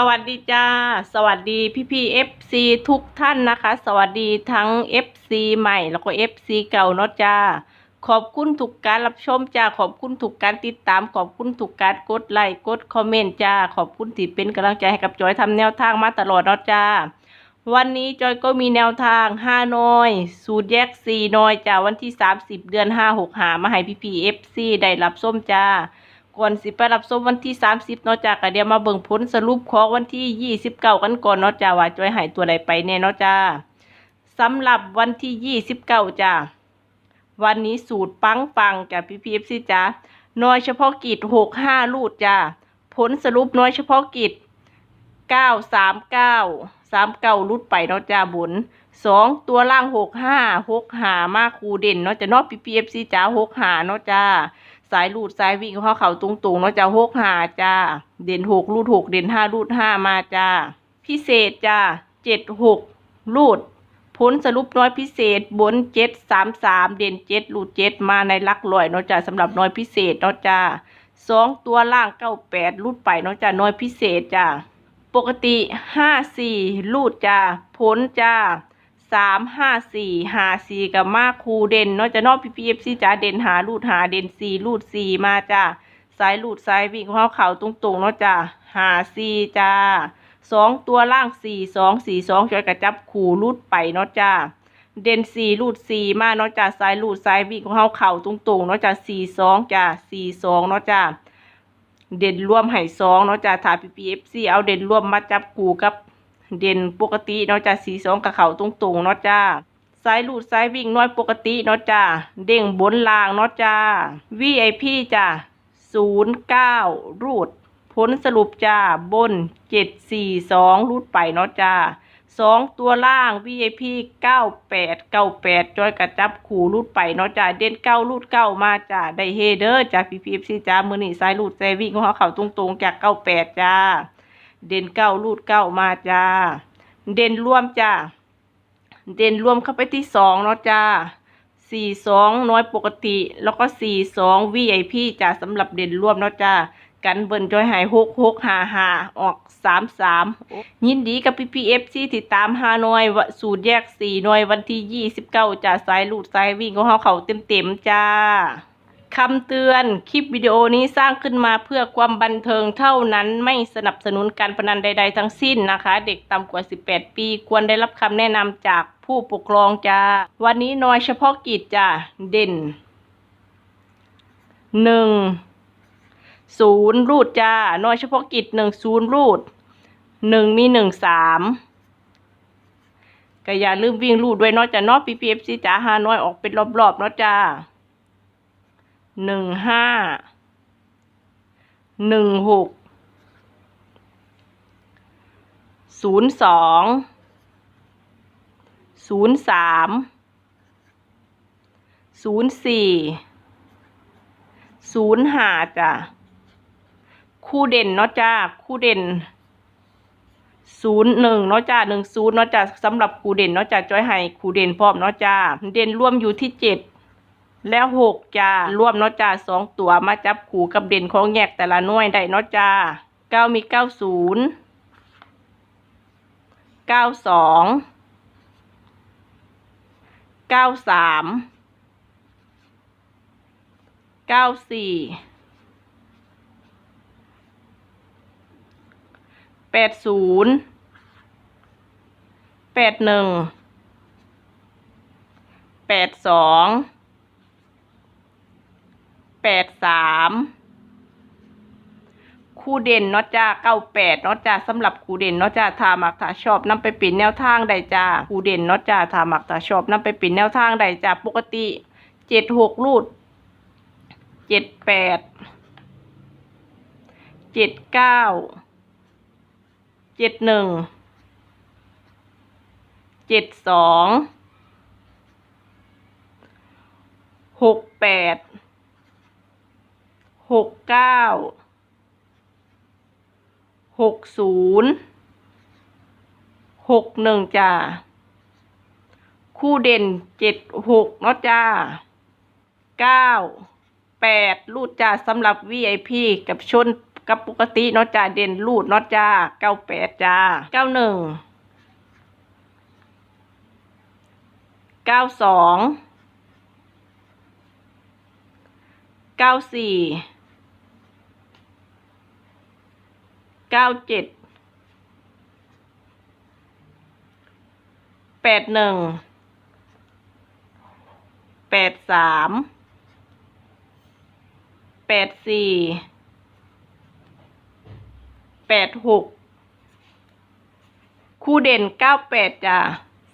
สวัสดีจ้า สวัสดีพี่พี่เอฟซีทุกท่านนะคะ สวัสดีทั้ง FC ใหม่แล้วก็ FC เก่าเนาะจ้า ขอบคุณทุกการรับชมจ้า ขอบคุณทุกการติดตาม ขอบคุณทุกการกดไลค์ กดคอมเมนต์จ้า ขอบคุณที่เป็นกำลังใจให้กับจอยทำแนวทางมาตลอดเนาะจ้า วันนี้จอยก็มีแนวทาง5น้อย สูตรแยก4น้อยจ้า วันที่30เดือน5 6หามาให้พี่พี่ FC ได้รับส้มจ้า ก่อนสิไปรับส้มวันที่ 30เนาะจ้าก็เดี๋ยวมาเบิ่งผลสรุปของวันที่ 29 กันก่อนเนาะจ้าว่าจอยหายตัวใดไปแน่เนาะจ้าสำหรับวันที่ 29จ้าวันนี้สูตรปังปังๆจ้าพี่พีเอฟซีจ้าน้อยเฉพาะกิจ65ลูดจ้าผลสรุปน้อยเฉพาะกิจ 939 39ลูดไปเนาะจ้าบุญสองตัวล่าง65 6หามาคูเด่นเนาะจ้าเนาะพี่พีเอฟซีจ้า6หาเนาะจ้า สายลูดสายวิ่งของเขาเขาตรงๆเนาะจ้าหกหาจ้า เด่นหกลูดหกเด่นห้าลูดห้ามาจ้า พิเศษจ้าเจ็ดหกลูดผลสรุปน้อยพิเศษบนเจ็ดสามสามเด่นเจ็ดลูดเจ็ดมาในลักร้อยเนาะจ้าสำหรับน้อยพิเศษเนาะจ้าสองตัวล่างเก้าแปดลูดไปเนาะจ้าน้อยพิเศษจ้าปกติห้าสี่ลูดจ้าผลจ้า สามห้าสี่หาสี่กับมาคูเด่นเนาะจะนอกพีพีเอฟซีจ้าเด่นหาลูดหาเด่นสี่ลูดสี่มาจ้าสายลูดสายวิ่งของเขาเข่าตรงๆเนาะจ้าหาสี่จ้าสองตัวล่างสี่สองสี่สองจอยกระจับขู่ลูดไปเนาะจ้าเด่นสี่ลูดสี่มาเนาะจ้าสายลูดสายวิ่งของเขาเข่าตรงๆเนาะจ้าสี่สองจ้าสี่สองเนาะจ้าเด่นร่วมให้สองเนาะจ้าถ้า PPFC เอฟซีเอาเด่นร่วมมาจับกูกับ เด่นปกติเนาะจ้าสีสองกับเขาตรงๆเนาะจ้าสายลูดสายวิ่งน้อยปกติเนาะจ้าเด้งบนลางเนาะจ้า VIP จ้าศูนย์เก้ารูด ผลสรุปจ้าบนเจ็ดสี่สองรูดไปเนาะจ้าสองตัวล่าง VIP เก้าแปดเก้าแปดจอยกระจับขู่รูดไปเนาะจ้าเด่นเก้ารูดเก้ามาจ้าได้เฮเดอร์จ้าก PPFC จ้ามือหนีสายลูดสายวิ่งของเขาเขาตรงๆจากเก้าแปดจ้า เด่นเก้ารูดเก้ามาจ้า เด่นรวมจ้า เด่นรวมเข้าไปที่สองเนาะจ้าสี่สองน้อยปกติ แล้วก็สี่สอง VIP จ้าสำหรับเด่นรวมเนาะจ้ากันเบิ่นจอยหายหกหกหาหาออกสามสามยินดีกับพี่พีเอฟซีติดตามหานอยสูตรแยกสี่หน่วยวันที่ยี่สิบเก้าจ้าสายลูดสายวิ่งของเขาเขาเต็มเต็มจ้า คำเตือน คลิปวิดีโอนี้สร้างขึ้นมาเพื่อความบันเทิงเท่านั้นไม่สนับสนุนการพนันใด ๆ ทั้งสิ้นนะคะ เด็กต่ำกว่า 18 ปี ควรได้รับคำแนะนำจากผู้ปกครองจ้า วันนี้น้อยเฉพาะกิจจ้า เด่น หนึ่ง ศูนย์รูดจ้า น้อยเฉพาะกิจหนึ่งศูนย์รูด หนึ่งมีหนึ่งสามก็อย่าลืมวิ่งรูดด้วยเนาะจ้าเนาะปีพีเอฟซีจ้าหาน้อยออกเป็นรอบๆเนาะจ้า หนึ่งห้าหนึ่งหกศูนย์สองศูนย์สามศูนย์สี่ศูนย์ห้าจ้ะคู่เด่นเนาะจ้าคู่เด่นศูนย์หนึ่งเนาะจ้าหนึ่งศูนย์เนาะจ้าสำหรับคู่เด่นเนาะจ้าจ้อยให้คู่เด่นพร้อมเนาะจ้าเด่นร่วมอยู่ที่เจ็ด แล้วหกจ้าร่วมเนาะจ้าสองตัวมาจับขู่กับเด่นของแยกแต่ละหน่วยได้เนาะจ้าเก้ามีเก้าศูนย์เก้าสองเก้าสามเก้าสี่แปดศูนย์แปดหนึ่งแปดสอง แปดสามคู่เด่นเนาะจ้าเก้าแปดเนาะจ้าสำหรับคู่เด่นเนาะจ้าทามักถาชอบนำไปปิ่นแนวทางใดจ้าคู่เด่นเนาะจ้าทามักถาชอบนำไปปิ่นแนวทางใดจ้าปกติเจ็ดหกรูดเจ็ดแปดเจ็ดเก้าเจ็ดหนึ่งเจ็ดสองหกแปด หกเก้าหกศูนย์หกหนึ่งจ้า คู่เด่นเจ็ดหกเนาะจ้าเก้าแปดรูดจ้าสำหรับ VIP กับชนกับปกติเนาะจ้าเด่นรูดเนาะจ้าเก้าแปดจ้าเก้าหนึ่งเก้าสองเก้าสี่เก้าเจ็ดแปดหนึ่งแปดสามแปดสี่แปดหกคู่เด่นเก้าแปดจ้ะ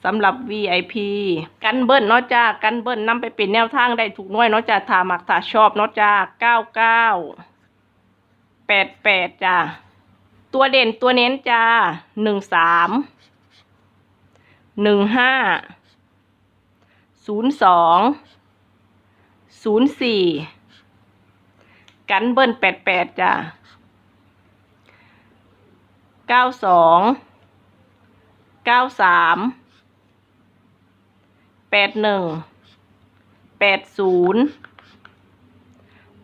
สำหรับ VIP กันเบิ้ลเนาะจ้ากันเบิ้ลนำไปเป็นแนวทางได้ถูกน้อยเนาะจ้าถามักถาชอบเนาะจ้าเก้าเก้าแปดแปดจ้า ตัวเด่นตัวเน้นจ้าหนึ่งสามหนึ่งห้าศูนย์สองศูนย์สี่กันเบิ้ลแปดแปดจ้าเก้าสองเก้าสามแปดหนึ่งแปดศูนย์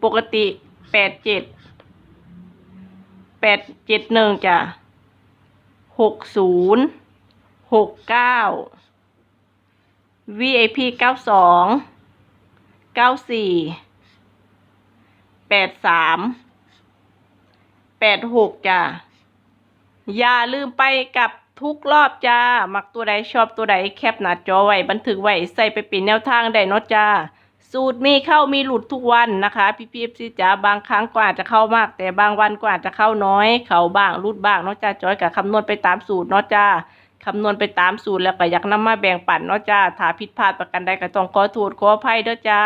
ปกติแปดเจ็ด ดเจ็ดหนึ่งจ้ะหกศูนย์หกเก้า VIP เก้าสองเก้าสี่แปดสามแปดหกจ้ะอย่าลืมไปกับทุกรอบจ้า มักตัวใดชอบตัวใดแคปหน้าจอไว้บันทึกไว้ใส่ไปเป็นแนวทางได้เนาะจ้า สูตรมีเข้ามีหลุดทุกวันนะคะ พี่พีเอฟซีจ๋าบางครั้งก็อาจจะเข้ามาก แต่บางวันก็อาจจะเข้าน้อย เข้าบ้างหลุดบ้างเนาะจ้าจอยกับคำนวณไปตามสูตรเนาะจ้าคำนวณไปตามสูตรแล้วก็อยากนำมาแบ่งปันเนาะจ้าถ้าผิดพลาดประกันใดก็ต้องขอโทษขออภัยเด้อจ้า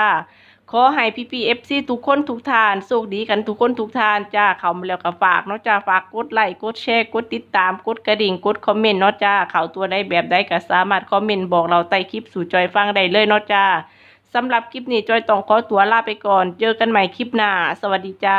ขอให้พี่พีเอฟซีทุกคนทุกทานโชคดีกันทุกคนทุกทานจ้าเข้ามาแล้วก็ฝากเนาะจ้าฝากกดไลค์กดแชร์กดติดตามกดกระดิ่งกดคอมเมนต์เนาะจ้าเข้าตัวใดแบบใดก็สามารถคอมเมนต์บอกเราใต้คลิปสู่จอยฟังได้เลยเนาะจ้า สำหรับคลิปนี้จอยต้องขอตัวลาไปก่อน เจอกันใหม่คลิปหน้า สวัสดีจ้า